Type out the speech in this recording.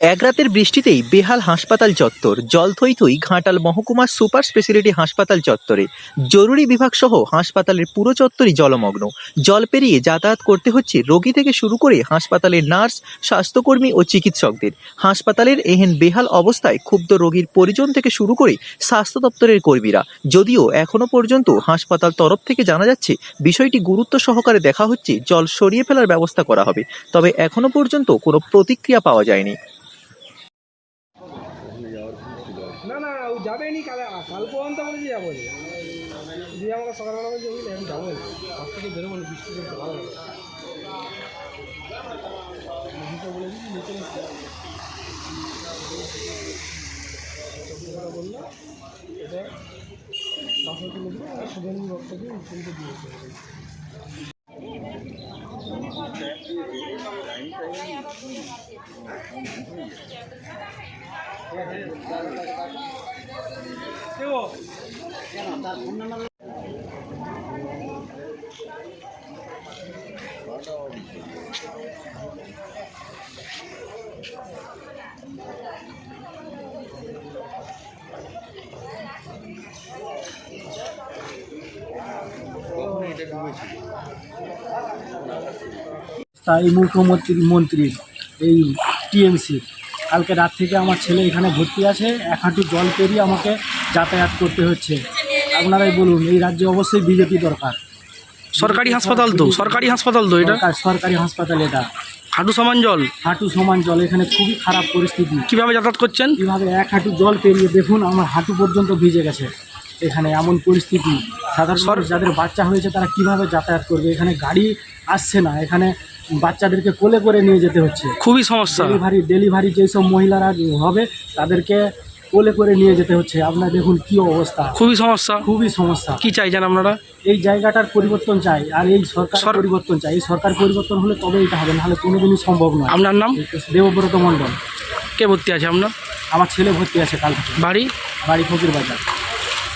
এক রাতের বৃষ্টিতেই বেহাল হাসপাতাল চত্বর জল থই থই ঘাটাল মহকুমা সুপার স্পেশালিটি হাসপাতাল চত্বরে। জরুরি বিভাগ সহ হাসপাতালের পুরো চত্বরই জলমগ্ন। জল পেরিয়ে যাতায়াত করতে হচ্ছে রোগী থেকে শুরু করে হাসপাতালের নার্স, স্বাস্থ্যকর্মী ও চিকিৎসকদের। হাসপাতালের এহেন বেহাল অবস্থায় ক্ষুব্ধ রোগীর পরিজন থেকে শুরু করে স্বাস্থ্য দপ্তরের কর্মীরা। যদিও এখনও পর্যন্ত হাসপাতাল তরফ থেকে জানা যাচ্ছে, বিষয়টি গুরুত্ব সহকারে দেখা হচ্ছে, জল সরিয়ে ফেলার ব্যবস্থা করা হবে। তবে এখনও পর্যন্ত কোনো প্রতিক্রিয়া পাওয়া যায়নি। না নি কাল? কাল পর্যন্ত বলেছি যাব না। দিয়ে আমাকে সকালবেলা বলছে আমি যাব ঘর থেকে বেরোবো না, বৃষ্টি চলছে ভালো লাগে কেউ তা এই মুখ্যমন্ত্রী মন্ত্রী এই টিএমসি কালকে রাত থেকে আমার ছেলে এখানে ভর্তি আছে এক হাঁটু জল পেরিয়ে আমাকে যাতায়াত করতে হচ্ছে। আপনারাই বলুন এই রাজ্যে অবশ্যই বিজেপি দরকার। সরকারি হাসপাতাল তো সরকারি হাসপাতাল তো এটা? সরকারি হাসপাতাল এটা। হাঁটু সমান জল? হাঁটু সমান জল এখানে খুবই খারাপ পরিস্থিতি। কীভাবে যাতায়াত করছেন? কীভাবে এক হাঁটু জল পেরিয়ে দেখুন আমার হাঁটু পর্যন্ত ভিজে গেছে। এখানে এমন পরিস্থিতি। সাধারণ যাদের বাচ্চা হয়েছে তারা কীভাবে যাতায়াত করবে? এখানে গাড়ি আসছে না। এখানে বাচ্চাদেরকে কোলে করে নিয়ে যেতে হচ্ছে। খুবই সমস্যা। ডেলিভারি ডেলিভারি যেসব মহিলারা হবে তাদেরকে কোলে করে নিয়ে যেতে হচ্ছে। আপনার দেখুন কি অবস্থা। খুবই সমস্যা। খুবই সমস্যা। কি চাইছেন আপনারা? এই জায়গাটার পরিবর্তন চাই আর এই সরকার সর- পরিবর্তন চাই। এই সরকার পরিবর্তন হলে তবে এটা হবে নাহলে কোনোদিনই সম্ভব নয়। আপনার নাম? দেবব্রত মণ্ডল। কে ভর্তি আছে আপনার? আমার ছেলে ভর্তি আছে কাল থেকে। বাড়ি? বাড়ি ফকির বাজার।